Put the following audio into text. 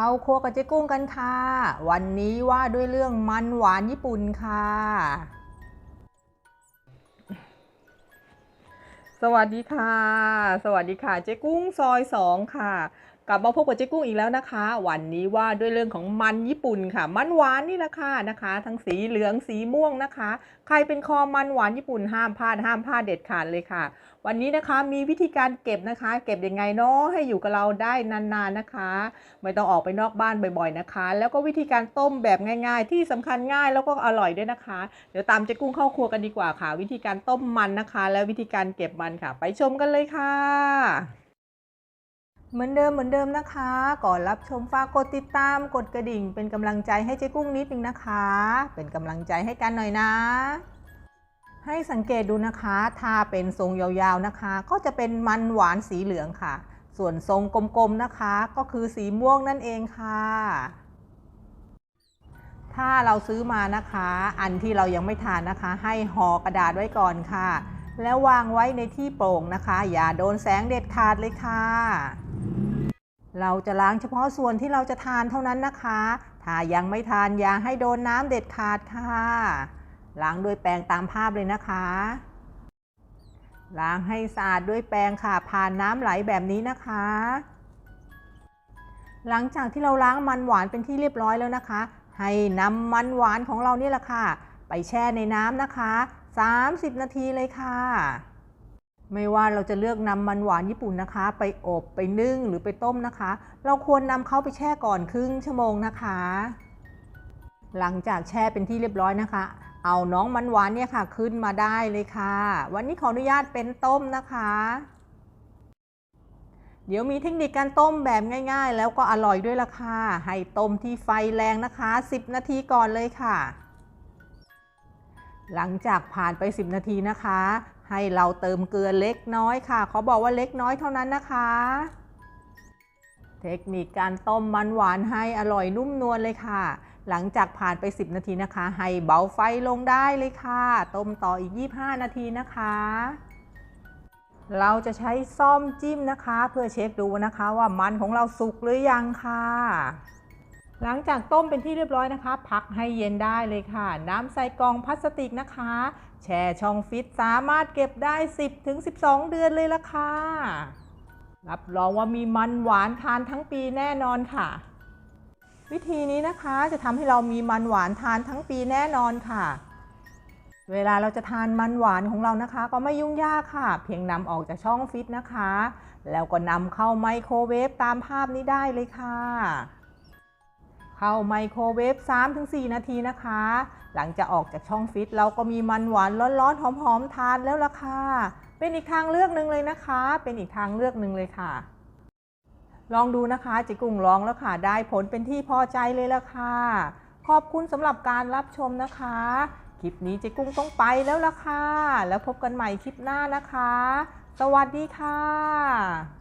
เข้าครัวกับเจ๊กุ้งกันค่ะ วันนี้ว่าด้วยเรื่องมันหวานญี่ปุ่นค่ะ สวัสดีค่ะ สวัสดีค่ะ เจ๊กุ้งซอยสองค่ะ กลับมาพบกับเจ๊กุ้งอีกแล้วนะคะ วันนี้ว่าด้วยเรื่องของมันญี่ปุ่นค่ะ มันหวานนี่แหละค่ะนะคะ ทั้งสีเหลืองสีม่วงนะคะ ใครเป็นคอมันหวานญี่ปุ่นห้ามพลาดห้ามพลาดเด็ดขาดเลยค่ะ วันนี้นะคะมีวิธีการเก็บนะคะ เก็บยังไงเนาะให้อยู่กับเราได้นานๆนะคะ ไม่ต้องออกไปนอกบ้านบ่อยๆนะคะ แล้วก็วิธีการต้มแบบง่าย ๆ ที่สำคัญง่ายแล้วก็อร่อยด้วยนะคะ เดี๋ยวตามเจ๊กุ้งเข้าครัวกันดีกว่าค่ะ วิธีการต้มมันนะคะ และวิธีการเก็บมันค่ะ ไปชมกันเลยค่ะ เหมือนเดิมเหมือนเดิมนะคะ ก่อนรับชมฝากกดติดตามกดกระดิ่ง เป็นกำลังใจให้เจ๊กุ้งนิดนึงนะคะ เป็นกำลังใจให้กันหน่อยนะ ให้สังเกตดูนะคะ ถ้าเป็นทรงยาวๆนะคะ ก็จะเป็นมันหวานสีเหลืองค่ะ ส่วนทรงกลมๆนะคะ ก็คือสีม่วงนั่นเองค่ะ ถ้าเราซื้อมานะคะ อันที่เรายังไม่ทานนะคะ ให้ห่อกระดาษไว้ก่อนค่ะ แล้ววางไว้ในที่โปร่งนะคะ อย่าโดนแสงเด็ดขาดเลยค่ะ เราจะล้างเฉพาะส่วนที่เราจะทานเท่านั้นนะคะ ถ้ายังไม่ทานอย่าให้โดนน้ำเด็ดขาดค่ะ ล้างด้วยแปรงตามภาพเลยนะคะ ล้างให้สะอาดด้วยแปรงค่ะ ผ่านน้ำไหลแบบนี้นะคะ หลังจากที่เราล้างมันหวานเป็นที่เรียบร้อยแล้วนะคะ ให้นำมันหวานของเรานี่แหละค่ะ ไปแช่ในน้ำนะคะ 30 นาทีเลยค่ะ ไม่ว่าเราจะเลือกนำมันหวานญี่ปุ่นนะคะ ไปอบไปนึ่งหรือไปต้มนะคะ เราควรนำเขาไปแช่ก่อนครึ่งชั่วโมงนะคะ หลังจากแช่เป็นที่เรียบร้อยนะคะ เอาน้องมันหวานเนี่ยค่ะขึ้นมาได้เลยค่ะ วันนี้ขออนุญาตเป็นต้มนะคะเดี๋ยวมีเทคนิคการต้มแบบง่าย ๆ แล้วก็อร่อยด้วยล่ะค่ะ ให้ต้มที่ไฟแรงนะคะ 10 นาทีก่อนเลยค่ะ หลังจากผ่านไป 10 นาทีนะคะ ให้เราเติมเกลือเล็กน้อยค่ะเขาบอกว่าเล็กน้อยเท่านั้นนะคะ เทคนิคการต้มมันหวานให้อร่อยนุ่มนวลเลยค่ะ หลังจากผ่านไป 10 นาทีนะคะ ให้เบาไฟลงได้เลยค่ะ ต้มต่ออีก 25 นาทีนะคะ เราจะใช้ซ่อมจิ้มนะคะ เพื่อเช็คดูนะคะว่ามันของเราสุกหรือยังค่ะ หลังจากต้มเป็นที่เรียบร้อยนะคะ พักให้เย็นได้เลยค่ะ น้ำใส่กล่องพลาสติกนะคะ แช่ช่องฟิตสามารถเก็บได้ 10-12 เดือนเลยละค่ะ รับรองว่ามีมันหวานทานทั้งปีแน่นอนค่ะ วิธีนี้นะคะจะทำให้เรามีมันหวานทานทั้งปีแน่นอนค่ะ เวลาเราจะทานมันหวานของเรานะคะ ก็ไม่ยุ่งยากค่ะ เพียงนำออกจากช่องฟิตนะคะ แล้วก็นำเข้าไมโครเวฟตามภาพนี้ได้เลยค่ะ เข้าไมโครเวฟ 3-4 นาทีนะคะ หลังจากออกจากช่องฟิต เราก็มีมันหวานร้อนๆ หอมๆ ทานแล้วล่ะค่ะ เป็นอีกทางเลือกหนึ่งเลยนะคะ เป็นอีกทางเลือกหนึ่งเลยค่ะ ลองดูนะคะจิกุ้งลองแล้วค่ะ ได้ผลเป็นที่พอใจเลยล่ะค่ะ ขอบคุณสำหรับการรับชมนะคะ คลิปนี้เจ๊กุ้งต้องไปแล้วล่ะค่ะ แล้วพบกันใหม่คลิปหน้านะคะ สวัสดีค่ะ